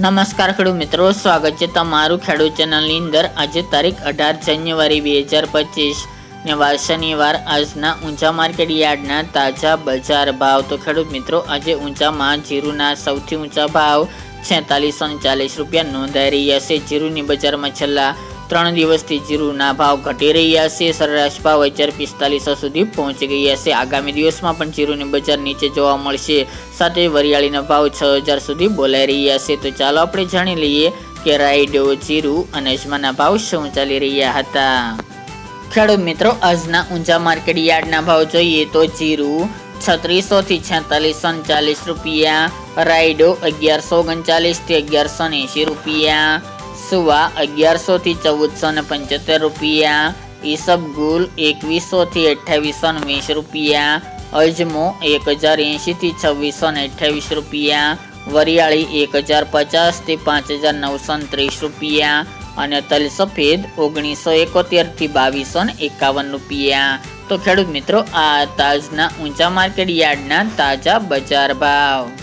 નમસ્કાર ખેડૂત મિત્રો, સ્વાગત છે તમારું ખેડૂત ચેનલની અંદર. આજે તારીખ અઢાર જાન્યુઆરી બે હજાર પચીસ ને વાર શનિવાર. આજના ઊંચા માર્કેટ યાર્ડના તાજા બજાર ભાવ. તો ખેડૂત મિત્રો, આજે ઊંચામાં જીરુના સૌથી ઊંચા ભાવ છેતાલીસો ને ચાલીસ રૂપિયા નોંધાઈ રહ્યા છે. જીરુની બજારમાં છેલ્લા ત્રણ દિવસથી જીરુના ભાવ ઘટી રહ્યા છે. સરેરાશ ભાવ હજાર પિસ્તાલીસો સુધી પહોંચી ગયા છે. આગામી દિવસમાં પણ જીરુની બજાર નીચે જોવા મળશે. સાથે વરિયાળીના ભાવ છ હજાર સુધી બોલાઈ રહ્યા છે. તો ચાલો આપણે જાણી લઈએ કે રાયડો જીરુ અને અજમાના ભાવ શું ચાલી રહ્યા હતા. ખેડૂત મિત્રો, આજના ઊંચા માર્કેટ યાર્ડના ભાવ જોઈએ તો જીરું છત્રીસો થી છેતાલીસો ચાલીસ રૂપિયા રાયડો અગિયારસો ઓગણચાલીસથી અગિયારસો એંશી રૂપિયા સુવા અગિયારસો થી ચૌદસો ને પંચોતેર રૂપિયા ઈસબગુલ એકવીસો થી અઠ્ઠાવીસો ને વીસ રૂપિયા, અજમો એક હજાર એંશી થી છવ્વીસો ને અઠ્ઠાવીસ રૂપિયા, વરિયાળી એક હજાર પચાસથી પાંચ હજાર નવસો ને ત્રીસ રૂપિયા અને તલ સફેદ ઓગણીસો એકોતેરથી બાવીસો ને એકાવન રૂપિયા. તો ખેડૂત મિત્રો, આ તાજના ઊંચા માર્કેટ યાર્ડના તાજા બજાર ભાવ.